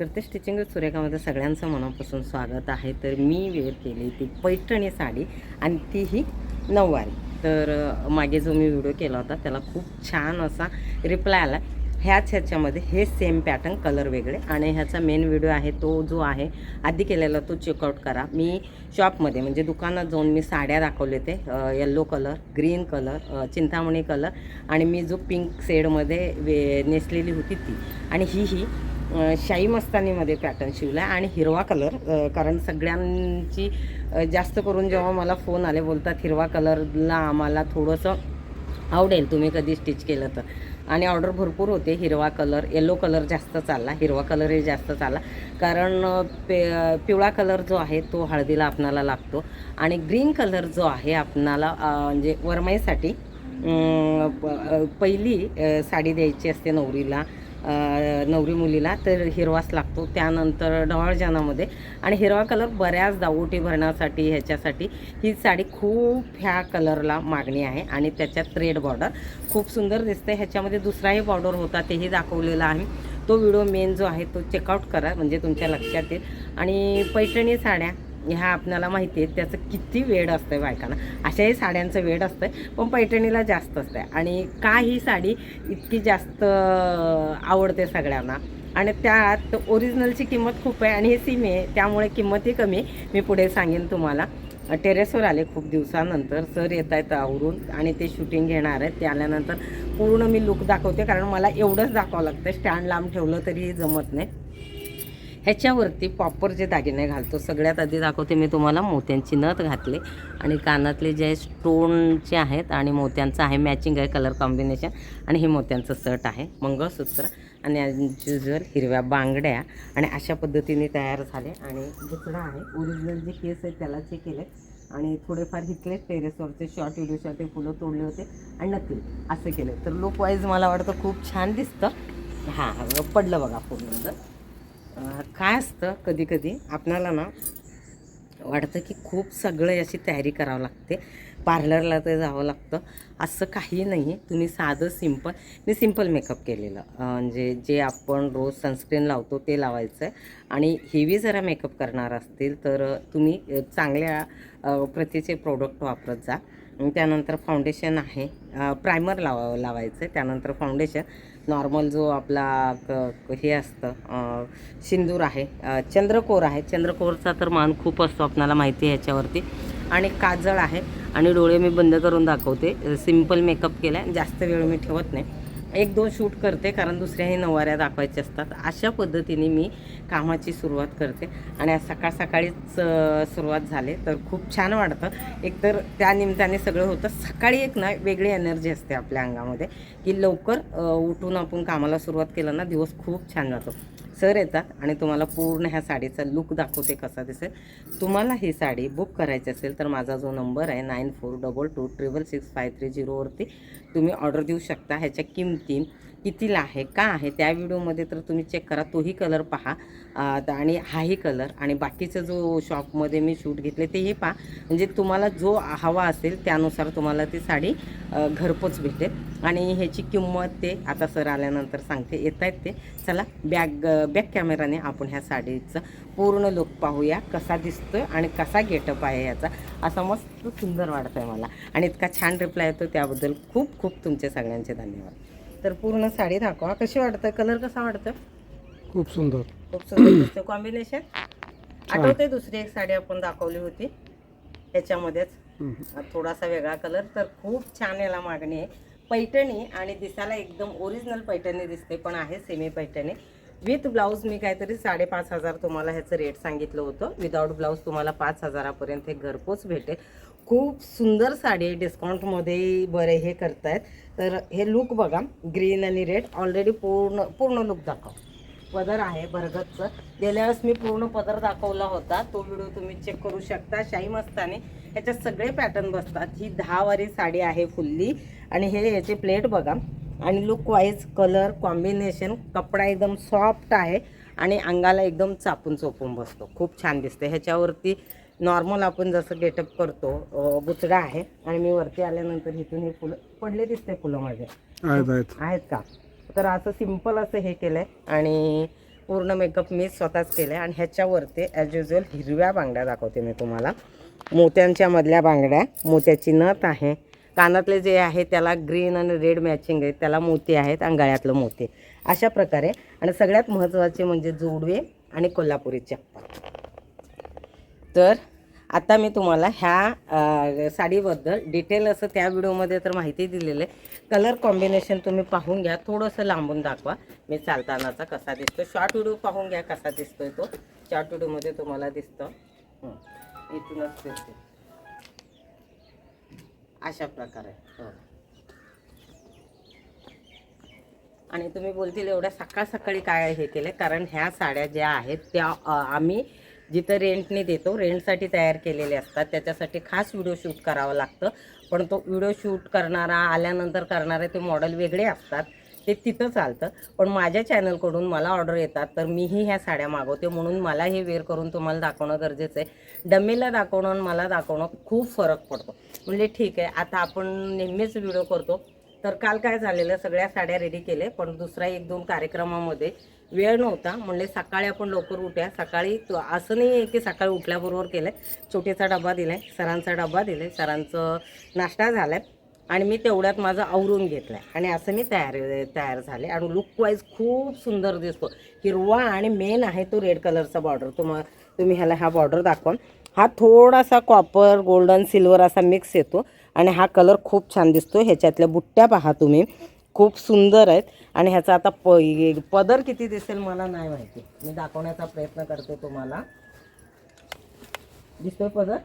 करते स्टिचिंग सुरेखामध्ये सगळ्यांचं मनापासून स्वागत आहे. तर मी वेअर केली ती पैठणी साडी आणि तीही नऊवारी. तर मागे जो मी व्हिडिओ केला होता त्याला खूप छान असा रिप्लाय आला. ह्याच ह्याच्यामध्ये हे सेम पॅटर्न कलर वेगळे. आणि ह्याचा मेन व्हिडिओ आहे तो जो आहे आधी केलेला तो चेकआउट करा. मी शॉपमध्ये म्हणजे दुकानात जाऊन मी साड्या दाखवले ते yellow colour green colour Chintamani colour आणि मी जो पिंक शेडमध्ये वे नेसलेली होती ती. आणि ही ही शाई मस्तानीमध्ये पॅटर्न शिवला आहे आणि हिरवा कलर कारण सगळ्यांची जास्त करून जेव्हा मला फोन आले बोलतात हिरवा कलरला आम्हाला थोडंसं आवडेल तुम्ही कधी स्टिच केलं तर. आणि ऑर्डर भरपूर होते हिरवा कलर येलो कलर जास्त चालला हिरवा कलरही जास्त चालला. कारण पे पिवळा कलर जो आहे तो हळदीला आपणाला लागतो. आणि ग्रीन कलर जो आहे आपणाला म्हणजे वरमाईसाठी प- पहिली साडी द्यायची असते नवरीला. नवरी मुलीला तर हिरवाच लागतो. त्यानंतर ढवाळजानामध्ये आणि हिरवा कलर बऱ्याचदा ओटी भरण्यासाठी ह्याच्यासाठी ही साडी खूप ह्या कलरला मागणी आहे. आणि त्याच्यात रेड बॉर्डर खूप सुंदर दिसते. ह्याच्यामध्ये दुसराही बॉर्डर होता तेही दाखवलेला आहे. तो व्हिडिओ मेन जो आहे तो चेकआउट करा म्हणजे तुमच्या लक्षात येईल. आणि पैठणी साड्या ह्या आपल्याला माहिती आहे त्याचं किती वेळ असतं आहे बायकांना अशाही साड्यांचं वेळ असतं आहे पण पैठणीला जास्त असतं आणि का ही साडी इतकी जास्त आवडते सगळ्यांना? आणि त्यात ओरिजिनलची किंमत खूप आहे आणि हे सिम आहे त्यामुळे किंमतही कमी आहे. मी पुढे सांगेन तुम्हाला. टेरेसवर आले खूप दिवसानंतर. सर येत आहेत आवरून आणि ते शूटिंग घेणार आहेत. ते आल्यानंतर पूर्ण मी लुक दाखवते कारण मला एवढंच दाखवावं लागतं स्टँड लांब ठेवलं तरीही जमत नाही. ह्याच्यावरती प्रॉपर जे दागिने घालतो सगळ्यात आधी दाखवते मी तुम्हाला मोत्यांची नथ घातली. आणि कानातले जे स्टोनचे आहेत आणि मोत्यांचं आहे मॅचिंग आहे कलर कॉम्बिनेशन आणि हे मोत्यांचं सट आहे मंगळसूत्र. आणि ॲज युजल हिरव्या बांगड्या आणि अशा पद्धतीने तयार झाले. आणि दुसरा आहे ओरिजिनल जे केस आहे त्याला चेक केले आणि थोडेफार हिकले टेरेसवरचे शॉर्ट व्हिडिओसाठी फुलं तोडले होते. आणि नक्की असं केलं तर लुकवाईज मला वाटतं खूप छान दिसतं. हां पडलं बघा पूर्ण. काय असतं कधी कधी आपणाला ना वाटतं की खूप सगळं अशी तयारी करावं लागते. पार्लरला तर जावं लागतं. असं काही नाही. तुम्ही साधं सिंपल मी सिंपल मेकअप केलेलं. म्हणजे जे आपण रोज सनस्क्रीन लावतो ते लावायचं आहे. आणि हेवी जरा मेकअप करणार असतील तर तुम्ही चांगल्या प्रतीचे प्रोडक्ट वापरत जा. त्यानंतर फाउंडेशन आहे. प्रायमर लावा लावायचं आहे. त्यानंतर फाउंडेशन नॉर्मल जो आपला क हे असतं सिंदूर आहे चंद्रकोर आहे. चंद्रकोरचा तर मान खूप असतो आपणाला माहिती आहे ह्याच्यावरती. आणि काजळ आहे. आणि डोळे मी बंद करून दाखवते. सिंपल मेकअप केला आहे जास्त वेळ मी ठेवत नाही. एक दोन शूट करते कारण दुसऱ्याही नवाऱ्या दाखवायच्या असतात. अशा पद्धतीने मी कामाची सुरुवात करते. आणि आज सकाळ सकाळीच सुरुवात झाले. तर खूप छान वाटतं. एकतर त्या निमित्ताने सगळं होतं. सकाळी एक ना वेगळी एनर्जी असते आपल्या अंगामध्ये की लवकर उठून आपण कामाला सुरुवात केलं ना दिवस खूप छान जातो. सर येतात आणि तुम्हाला पूर्ण ह्या साडीचा लुक दाखवते कसा दिसेल. तुम्हाला ही साडी बुक करायची असेल तर माझा जो नंबर आहे nine four double two triple six five three झिरोवरती तुम्ही ऑर्डर देऊ शकता. ह्याच्या किमती कितीला आहे? का आहे? त्या व्हिडिओमध्ये तर तुम्ही चेक करा. तोही कलर पहा. आणि हाही कलर आणि बाकीचं जो शॉपमध्ये मी शूट घेतले तेही पहा. म्हणजे तुम्हाला जो हवा असेल त्यानुसार तुम्हाला ती साडी घरपोच भेटेल. आणि ह्याची किंमत ते आता सर आल्यानंतर सांगते. येत आहेत ते. चला बॅग बॅक कॅमेराने आपण ह्या साडीचं पूर्ण लुक पाहूया. कसा दिसतोय आणि कसा गेटअप आहे याचा. असा मस्त सुंदर वाटत आहे मला. आणि इतका छान रिप्लाय येतो त्याबद्दल खूप खूप तुमचे सगळ्यांचे धन्यवाद. तर पूर्ण साडी दाखवा. कशी वाटतं? कलर कसा वाटतं? खूप सुंदर. खूप सुंदर दिसतं कॉम्बिनेशन आठवते दुसरी एक साडी आपण दाखवली होती. त्याच्यामध्येच. थोडासा वेगळा कलर तर खूप छान याला मागणी आहे. पैठणी आणि दिसायला एकदम ओरिजिनल पैठणी दिसते पण आहे सेमी पैठणी. विथ ब्लाऊज मी काहीतरी साडेपाच हजार तुम्हाला ह्याचं रेट सांगितलं होतं. विदाऊट ब्लाऊज तुम्हाला पाच हजारापर्यंत हे घरपोच भेटेल. खूप सुंदर साडी आहे. डिस्काउंटमध्ये बरे हे करतायत. तर हे लुक बघा ग्रीन आणि रेड ऑलरेडी पूर्ण पूर्ण लुक दाखव. पदर आहे बरगतचं गेल्या वेळेस मी पूर्ण पदर दाखवला होता. तो व्हिडिओ तुम्ही चेक करू शकता. शाही मस्ताने. ह्याच्यात सगळे पॅटर्न बसतात. ही दहा वारी साडी आहे फुल्ली. आणि हे याचे प्लेट बघा. आणि लुक वाईज कलर कॉम्बिनेशन कपडा एकदम सॉफ्ट आहे. आणि अंगाला एकदम चापून चोपून बसतो. खूप छान दिसते ह्याच्यावरती नॉर्मल आपण जसं गेटअप करतो अं, बुचडा आहे आणि मी वरती आल्यानंतर इथून हे फुलं पडले दिसते फुलं माझे. आहेत का? तर असं सिंपल असं हे केलं आहे आणि पूर्ण मेकअप मी स्वतःच केला आहे आणि ह्याच्यावरती ॲज युजल हिरव्या बांगड्या दाखवते मी तुम्हाला. मोत्यांच्या मधल्या बांगड्या मोत्याची नथ आहे. कानातले जे आहे त्याला ग्रीन आणि रेड मॅचिंग आहे त्याला मोती आहेत आणि गळ्यातलं मोती. अशा प्रकारे. आणि सगळ्यात महत्त्वाचे म्हणजे जोडवे आणि कोल्हापुरी चप्पल तर आता मी तुम्हाला ह्या साडीबद्दल डिटेल असं त्या व्हिडिओमध्ये तर माहिती दिलेलं आहे. कलर कॉम्बिनेशन तुम्ही पाहून घ्या. थोडंसं लांबून दाखवा. मी चालतानाचा कसा दिसतो शॉर्ट व्हिडिओ पाहून घ्या कसा दिसतोय तो. शॉर्ट व्हिडिओमध्ये तुम्हाला दिसतो. इथूनच दिसते अशा प्रकारे. हो. आणि तुम्ही बोलतील एवढ्या सकाळ सकाळी काय हे केलं कारण ह्या साड्या ज्या आहेत त्या आम्ही जिथं रेंटने देतो रेंटसाठी तयार केलेले असतात. त्याच्यासाठी खास व्हिडिओ शूट करावं लागतं. पण तो व्हिडिओ शूट करणारा आल्यानंतर करणारे ते मॉडेल वेगळे असतात. ते तिथं चालतं. पण माझ्या चॅनलकडून मला ऑर्डर येतात तर मीही ह्या साड्या मागवते. म्हणून मला हे वेअर करून तुम्हाला दाखवणं गरजेचं आहे. डमेला दाखवणं आणि मला दाखवणं खूप फरक पडतो. म्हणजे ठीक आहे आता आपण नेहमीच व्हिडिओ करतो. तर काल काय झालेलं सगळ्या साड्या रेडी केले पण दुसरा एक दोन कार्यक्रमामध्ये वेळ नव्हता. म्हणले सकाळी आपण लवकर उठ्या. सकाळी तो- असं नाही आहे की सकाळी उठल्याबरोबर केलं छोटेचा डबा दिला आहे सरांचा डबा दिला आहे सरांचं नाश्ता झाला आहे आणि मी तेवढ्यात माझं आवरून घेतलं आहे आणि असं मी तयार तयार झाले. आणि लुकवाईज खूप सुंदर दिसतो. हिरवा आणि मेन आहे तो रेड कलरचा बॉर्डर तुम्हा तुम्ही ह्याला हा बॉर्डर दाखवा. हा थोडासा कॉपर गोल्डन सिल्वर असा मिक्स येतो. आणि हा कलर खूप छान दिसतो ह्याच्यातल्या बुट्ट्या पहा तुम्ही. खूप सुंदर आहेत. आणि ह्याचा आता प पदर किती दिसेल मला नाही माहिती. मी दाखवण्याचा प्रयत्न करते तुम्हाला. दिसतोय पदर?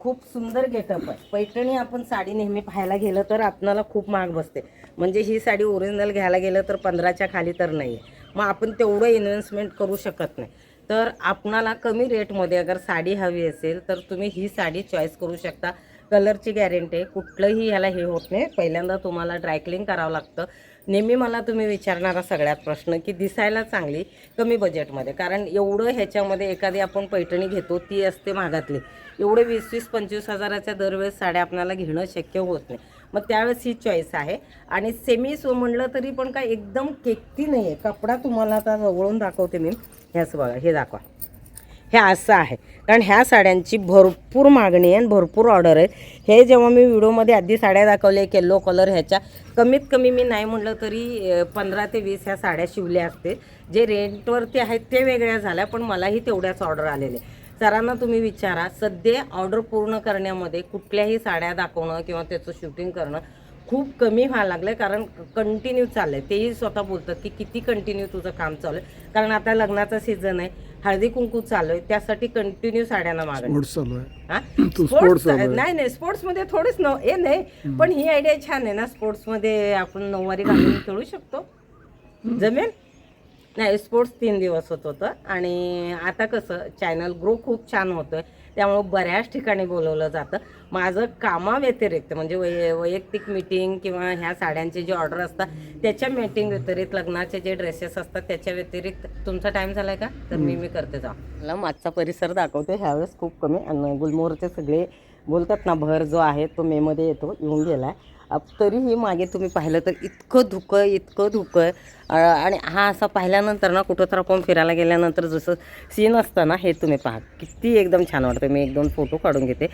खूप सुंदर गेटअप आहे. पैठणी आपण साडी नेहमी पाहायला गेलं तर आपणाला खूप महाग बसते. म्हणजे ही साडी ओरिजिनल घ्यायला गेलं तर पंधराच्या खाली तर नाही आहे मग आपण तेवढं इन्व्हेस्टमेंट करू शकत नाही. तर आपणाला कमी रेटमध्ये अगर साडी हवी असेल तर तुम्ही ही साडी चॉईस करू शकता. कलरची गॅरंटी आहे. कुठलंही ह्याला हे होत नाही. पहिल्यांदा तुम्हाला ड्रायक्लिंग करावं लागतं. नेहमी मला तुम्ही विचारणारा सगळ्यात प्रश्न की दिसायला चांगली कमी बजेटमध्ये कारण एवढं ह्याच्यामध्ये एखादी आपण पैठणी घेतो ती असते महागातली. एवढे वीस वीस पंचवीस हजाराच्या दरवेळेस साड्या आपल्याला घेणं शक्य होत नाही. मग त्यावेळेस ही चॉईस आहे. आणि सेमी सो म्हणलं तरी पण काय एकदम केकती नाही आहे कपडा तुम्हाला आता जवळून दाखवते मी. ह्याच बघा हे दाखवा. हे असं आहे. कारण ह्या साड्यांची भरपूर मागणी आहे आणि भरपूर ऑर्डर आहे हे जेव्हा मी व्हिडिओमध्ये आधी साड्या दाखवल्या एक येल्लो कलर ह्याच्या कमीत कमी मी नाही म्हटलं तरी पंधरा ते वीस ह्या साड्या शिवल्या असते जे रेंटवरती आहेत ते वेगळ्या झाल्या पण मलाही तेवढ्याच ऑर्डर आलेले. सरांना तुम्ही विचारा सध्या ऑर्डर पूर्ण करण्यामध्ये कुठल्याही साड्या दाखवणं किंवा त्याचं शूटिंग करणं खूप कमी व्हायला लागलं कारण कंटिन्यू चाललं आहे तेही स्वतः बोलतात की किती कंटिन्यू तुझं काम चालू आहे. कारण आता लग्नाचा सीझन आहे. हळदी कुंकू चालू आहे त्यासाठी कंटिन्यू साड्यांना मागणी स्पोर्ट्स चालू आहे. हा? तू स्पोर्ट्स स्पोर्ट्स आहे. नाही नाही स्पोर्ट्समध्ये थोडीच न हे नाही पण ही आयडिया छान आहे ना स्पोर्ट्समध्ये आपण नऊवारी घालून खेळू शकतो. जमेल? नाही स्पोर्ट्स तीन दिवस होत होतं. आणि आता कसं चॅनल ग्रो खूप छान होतोय. त्यामुळं बऱ्याच ठिकाणी बोलवलं जातं. माझं कामाव्यतिरिक्त म्हणजे वै वैयक्तिक मिटिंग किंवा ह्या साड्यांचे जे ऑर्डर असतात त्याच्या मीटिंग व्यतिरिक्त लग्नाचे जे ड्रेसेस असतात त्याच्या व्यतिरिक्त तुमचा टाईम झालाय का? तर मी मी करते जा मला मागचा परिसर दाखवते. ह्यावेळेस खूप कमी गुलमोहरचे सगळे बोलतात ना भर जो आहे तो मेमध्ये येतो येऊन गेला आहे तरीही मागे तुम्ही पाहिलं तर इतकं धुकं इतकं धुकं. आहे आणि हा असा पाहिल्यानंतर ना कुठं तर आपण फिरायला गेल्यानंतर जसं सीन असतं ना हे तुम्ही पहा. किती एकदम छान वाटतं. मी एक दोन फोटो काढून घेते.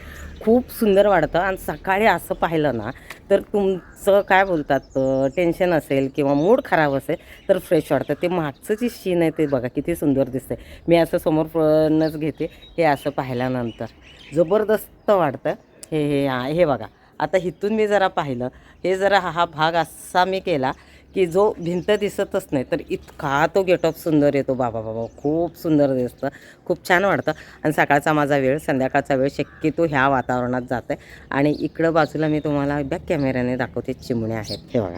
खूप सुंदर वाटतं. आणि सकाळी असं पाहिलं ना तर तुमचं काय बोलतात टेन्शन असेल किंवा मूड खराब असेल तर फ्रेश वाटतं. ते मागचं जी सीन आहे ते बघा किती सुंदर दिसतंय. मी असं समोरनच घेते हे असं पाहिल्यानंतर. जबरदस्त वाटतं. हे हे हे बघा. आता इथून मी जरा पाहिलं हे जरा हा हा भाग असा मी केला की जो भिंत दिसतच नाही. तर इतका तो गेटअप सुंदर येतो. बाबा बाबा खूप सुंदर दिसतं. खूप छान वाटतं. आणि सकाळचा माझा वेळ संध्याकाळचा वेळ शक्यतो ह्या वातावरणात जात आहे आणि इकडं बाजूला मी तुम्हाला बॅक कॅमेऱ्याने दाखवते चिमण्या आहेत. हे बघा.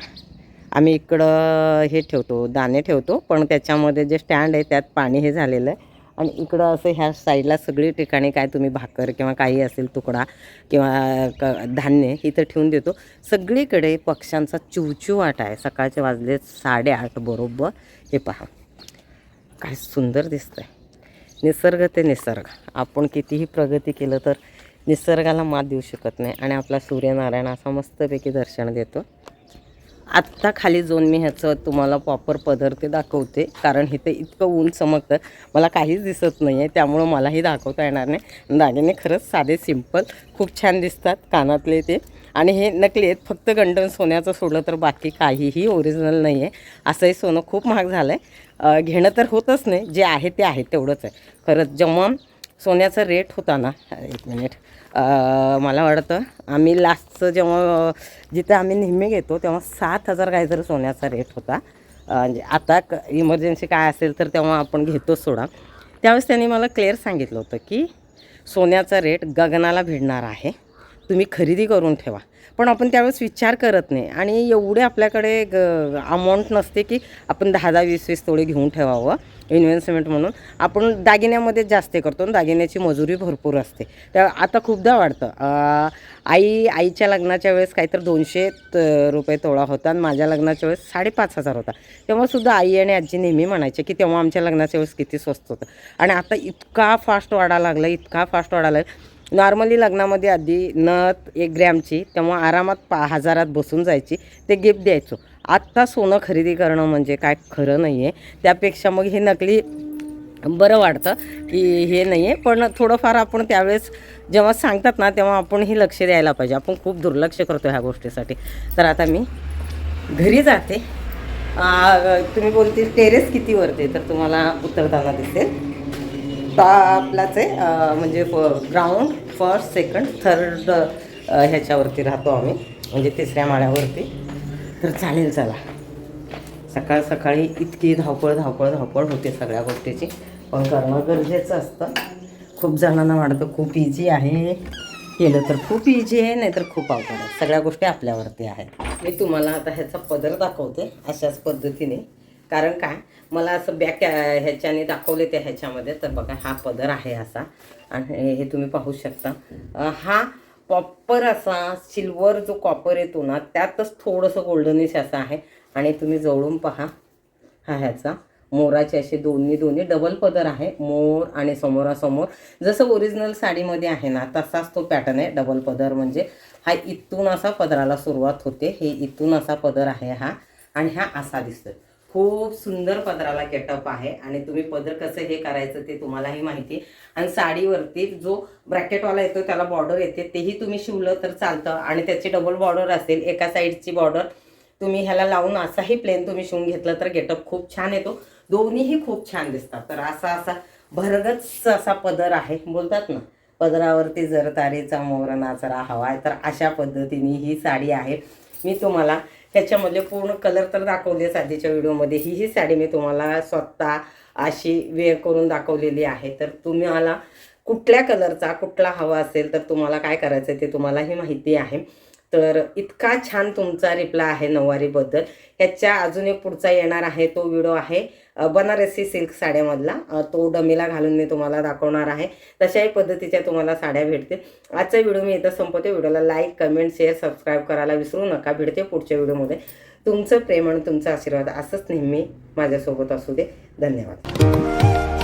आम्ही इकडं हे ठेवतो दाणे ठेवतो. पण त्याच्यामध्ये जे स्टँड आहे त्यात पाणी हे झालेलं आहे. आणि इकडं असं ह्या साईडला सगळी ठिकाणी काय तुम्ही भाकर किंवा काही असेल तुकडा किंवा क धान्य इथं ठेवून देतो. सगळीकडे पक्ष्यांचा चिवचिवाट आहे. सकाळचे वाजले साडेआठ बरोबर. हे पहा. काय सुंदर दिसतं आहे निसर्ग ते निसर्ग. आपण कितीही प्रगती केलं तर निसर्गाला मात देऊ शकत नाही आणि आपला सूर्यनारायण असा मस्तपैकी दर्शन देतो. आत्ता खाली जाऊन मी ह्याचं तुम्हाला प्रॉपर पदर ते दाखवते. कारण इथं इतकं ऊन चमकतं. मला काहीच दिसत नाही आहे त्यामुळं मलाही दाखवता येणार नाही. दागिने खरंच साधे सिंपल खूप छान दिसतात कानातले ते. आणि हे नकली आहेत. फक्त गंडन सोन्याचं सोडलं तर बाकी काहीही ओरिजिनल नाही आहे असंही सोनं खूप महाग झालं आहे घेणं तर होतच नाही. जे आहे ते आहे तेवढंच आहे. खरंच जेव्हा सोन्याचा रेट होता ना एक मिनिट मला वाटतं आम्ही लास्टचं जेव्हा जिथे आम्ही नेहमी घेतो तेव्हा सात हजार काहीतरी सोन्याचा रेट होता. म्हणजे आता क इमर्जन्सी काय असेल तर तेव्हा आपण घेतोच सोडा. त्यावेळेस त्यांनी मला क्लिअर सांगितलं होतं की सोन्याचा रेट गगनाला भिडणार आहे. तुम्ही खरेदी करून ठेवा. पण आपण त्यावेळेस विचार करत नाही. आणि एवढे आपल्याकडे ग अमाऊंट नसते की आपण दहा दहा वीस वीस तोळे घेऊन ठेवावं इन्व्हेस्टमेंट म्हणून. आपण दागिन्यामध्ये जास्त करतो आणि दागिन्याची मजुरी भरपूर असते. त्या आता खूपदा वाढतं. आई आईच्या लग्नाच्या वेळेस काहीतरी दोनशे रुपये तोळा होता आणि माझ्या लग्नाच्या वेळेस साडेपाच हजार होता. तेव्हासुद्धा आई आणि आजी नेहमी म्हणायचे की तेव्हा आमच्या लग्नाच्या वेळेस किती स्वस्त होतं. आणि आता इतका फास्ट वाढायला लागला इतका फास्ट वाढायला लागला. नॉर्मली लग्नामध्ये आधी नथ एक ग्रॅमची तेव्हा आरामात पा हजारात बसून जायची. ते गिफ्ट द्यायचो. आत्ता सोनं खरेदी करणं म्हणजे काय खरं नाही आहे त्यापेक्षा मग हे नकली बरं वाटतं की हे नाही आहे पण थोडंफार आपण त्यावेळेस जेव्हा सांगतात ना तेव्हा आपण हे लक्ष द्यायला पाहिजे. आपण खूप दुर्लक्ष करतो ह्या गोष्टीसाठी. तर आता मी घरी जाते. तुम्ही बोलतील टेरेस कितीवरती तर तुम्हाला उतरताना दिसेल. टॉपलाच आहे. म्हणजे ग्राउंड फर्स्ट सेकंड थर्ड ह्याच्यावरती राहतो आम्ही. म्हणजे तिसऱ्या माळ्यावरती. तर चालेल चला. सकाळ सकाळी इतकी धावपळ धावपळ धावपळ होते सगळ्या गोष्टीची. पण करणं गरजेचं असतं. खूप जणांना वाटतं खूप इझी आहे. केलं तर खूप इझी आहे नाहीतर खूप अवघड आहे. सगळ्या गोष्टी आपल्यावरती आहेत. मी तुम्हाला आता ह्याचा पदर दाखवते अशाच पद्धतीने. कारण काय? मला असं बॅक ह्याच्याने दाखवले ते ह्याच्यामध्ये. तर बघा हा पदर आहे असा. आणि हे तुम्ही पाहू शकता. हा कॉपर असा सिल्वर जो कॉपर येतो ना त्यातच थोडंसं गोल्डनिश असं आहे. आणि तुम्ही जवळून पहा हा ह्याचा. मोराचे असे दोन्ही दोन्ही डबल पदर आहे. मोर आणि समोरासमोर. जसं ओरिजिनल साडीमध्ये आहे ना तसाच तो पॅटर्न आहे. डबल पदर म्हणजे हा इथून असा पदराला सुरुवात होते. हे इथून असा पदर आहे हा. आणि हा असा दिसतोय. खूप सुंदर पदराला गेटअप आहे आणि तुम्ही पदर कसं हे करायचं ते तुम्हालाही माहिती आणि साडीवरती जो ब्रॅकेटवाला येतो त्याला बॉर्डर येते तेही तुम्ही शिवलं तर चालतं. आणि त्याची डबल बॉर्डर असेल एका साईडची बॉर्डर तुम्ही ह्याला लावून असाही प्लेन तुम्ही शिवून घेतलं तर गेटअप खूप छान येतो. दोन्हीही खूप छान दिसतात. तर असा असा भरगच असा पदर आहे. बोलतात ना पदरावरती जर तारेचा मोर नाचरा हवा आहे तर अशा पद्धतीने ही साडी आहे. मी तुम्हाला ह्याच्यामधले पूर्ण कलर तर दाखवले आधीच्या व्हिडिओमध्ये ही ही साडी मी तुम्हाला स्वतः अशी वेअर करून दाखवलेली आहे. तर तुम्हाला कुठल्या कलरचा कुठला हवा असेल तर तुम्हाला काय करायचं ते तुम्हालाही माहिती आहे. तर इतका छान तुमचा रिप्लाय आहे नऊवारीबद्दल. ह्याच्या अजून एक पुढचा येणार आहे तो व्हिडिओ आहे बनारसी सिल्क साड्यामधला. तो डमीला घालून मी तुम्हाला दाखवणार आहे. तशाही पद्धतीच्या तुम्हाला साड्या भेटतील. आजचा व्हिडिओ मी इथं संपवते. व्हिडिओला लाईक कमेंट शेअर सबस्क्राईब करायला विसरू नका. भेटते पुढच्या व्हिडिओमध्ये. तुमचं प्रेम आणि तुमचा आशीर्वाद असंच नेहमी माझ्यासोबत असू दे. धन्यवाद.